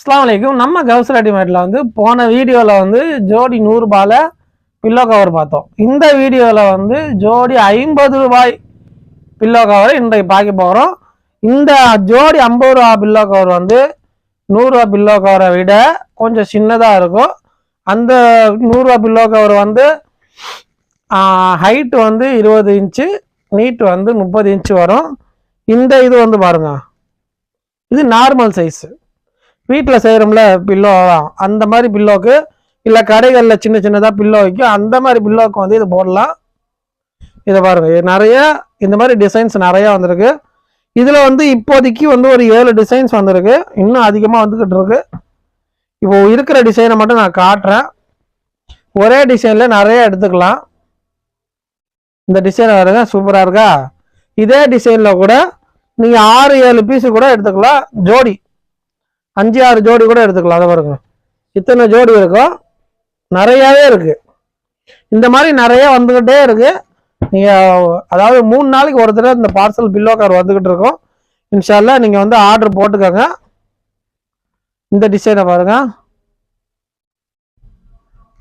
அஸ்லாம் வலைக்கும் நம்ம கவுஸ் ரெடிமேட்ல வந்து போன வீடியோவில் வந்து ஜோடி நூறுரூபால பில்லோ கவர் பார்த்தோம். இந்த வீடியோவில் வந்து ஜோடி ஐம்பது ரூபாய் பில்லோ கவர் இன்றைக்கு பார்க்க போகிறோம் இந்த ஜோடி ஐம்பது ரூபா பில்லோ கவர் வந்து நூறுரூவா பில்லோ கவரை விட கொஞ்சம் சின்னதாக இருக்கும். அந்த நூறுரூவா பில்லோ கவர் வந்து ஹைட்டு வந்து இருபது இன்ச்சு நீட் வந்து முப்பது இன்ச்சு வரும். இந்த இது வந்து பாருங்க. இது நார்மல் சைஸு வீட்டில் செய்கிறோம்ல பில்லோ அந்த மாதிரி பில்லோக்கு இல்லை கடைகளில் சின்ன சின்னதாக பில்லோ வைக்கும் அந்த மாதிரி பில்லோக்கு வந்து இது போடலாம். இதை பாருங்கள் நிறைய இந்த மாதிரி டிசைன்ஸ் நிறையா வந்திருக்கு. இதில் வந்து இப்போதைக்கு வந்து ஒரு ஏழு டிசைன்ஸ் வந்திருக்கு. இன்னும் அதிகமாக வந்துக்கிட்டு இருக்கு. இப்போ இருக்கிற டிசைனை மட்டும் நான் காட்டுறேன். ஒரே டிசைனில் நிறைய எடுத்துக்கலாம். இந்த டிசைன் வருங்க சூப்பராக இருக்கா? இதே டிசைனில் கூட நீங்கள் ஆறு ஏழு பீஸு கூட எடுத்துக்கலாம். ஜோடி. அஞ்சு ஆறு ஜோடி கூட எடுத்துக்கலாம். அதை பாருங்க. இத்தனை ஜோடி இருக்கும் நிறையாவே இருக்குது இந்த மாதிரி நிறைய வந்துக்கிட்டே இருக்குது நீங்கள் அதாவது மூணு நாளைக்கு ஒரு தடவை இந்த பார்சல் பில்லோ கார் வந்துக்கிட்டு இருக்கோம். இன்ஷால்லா நீங்கள் வந்து ஆர்டர் போட்டுக்கோங்க. இந்த டிசைனை பாருங்க.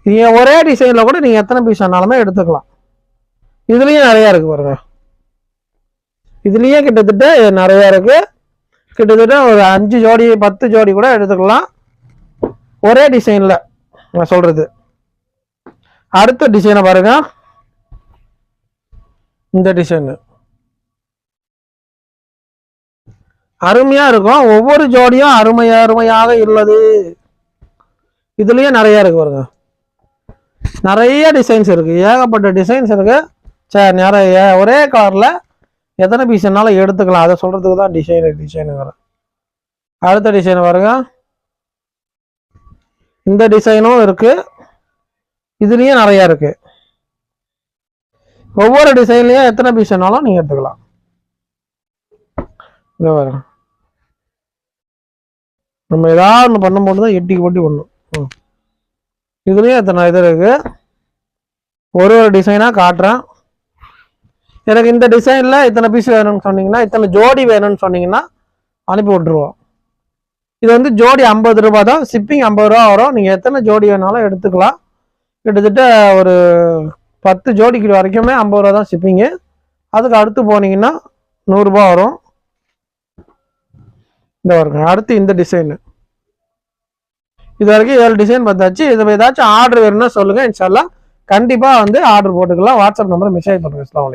நீங்கள் ஒரே டிசைனில் கூட நீங்கள் எத்தனை பீஸ் ஆனாலுமே எடுத்துக்கலாம். இதுலேயும் நிறையா இருக்குது பாருங்க. இதுலேயே கிட்டத்தட்ட நிறையா இருக்குது கிட்டத்தட்ட ஒரு அஞ்சு ஜோடி பத்து ஜோடி கூட எடுத்துக்கலாம். ஒரே டிசைனில் நான் சொல்கிறது அடுத்த டிசைனை பாருங்க. இந்த டிசைனு. அருமையாக இருக்கும். ஒவ்வொரு ஜோடியும் அருமை அருமையாக உள்ளது. இதுலேயும் நிறைய இருக்கு பாருங்க. நிறைய டிசைன்ஸ் இருக்குது ஏகப்பட்ட டிசைன்ஸ் இருக்குது சரி நிறைய. ஒரே கலரில் எத்தனை பீஸ்னாலும் எடுத்துக்கலாம். அதை சொல்கிறதுக்கு தான் டிசைனு டிசைனுங்கிறேன் அடுத்த டிசைன் பாருங்க. இந்த டிசைனும் இருக்குது இதுலேயும் நிறையா இருக்குது ஒவ்வொரு டிசைன்லேயும் எத்தனை பீஸ் வேணாலும் எடுத்துக்கலாம். இங்கே பாருங்க. நம்ம ஏதாவது ஒன்று பண்ணும்போது தான் எட்டிக்கு போட்டி ஒன்று ம். இதுலேயும் எத்தனை இது இருக்குது ஒரு ஒரு டிசைனாக காட்டுறேன். எனக்கு இந்த டிசைனில் இத்தனை பீஸ் வேணும்னு சொன்னீங்கன்னா இத்தனை ஜோடி வேணும்னு சொன்னீங்கன்னா அனுப்பி விட்ருவோம் இது வந்து ஜோடி ஐம்பது ரூபா தான். ஷிப்பிங் ஐம்பது ரூபா வரும். நீங்கள் எத்தனை ஜோடி வேணாலும் எடுத்துக்கலாம். கிட்டத்தட்ட ஒரு பத்து ஜோடிக்கு வரைக்குமே ஐம்பது ரூபா தான் ஷிப்பிங்கு அதுக்கு அடுத்து போனீங்கன்னா நூறுரூபா வரும். இந்த வருங்க அடுத்து இந்த டிசைனு இது வரைக்கும் ஏழு டிசைன் பார்த்தாச்சு. இது ஏதாச்சும் ஆர்டர் வேணும்னா சொல்லுங்கள் இன்ஷால்லாம் கண்டிப்பாக வந்து ஆர்டர் போட்டுக்கலாம். வாட்ஸ்அப் நம்பர் மெசேஜ் பண்ணுங்கள் அஸ்ஸலாமு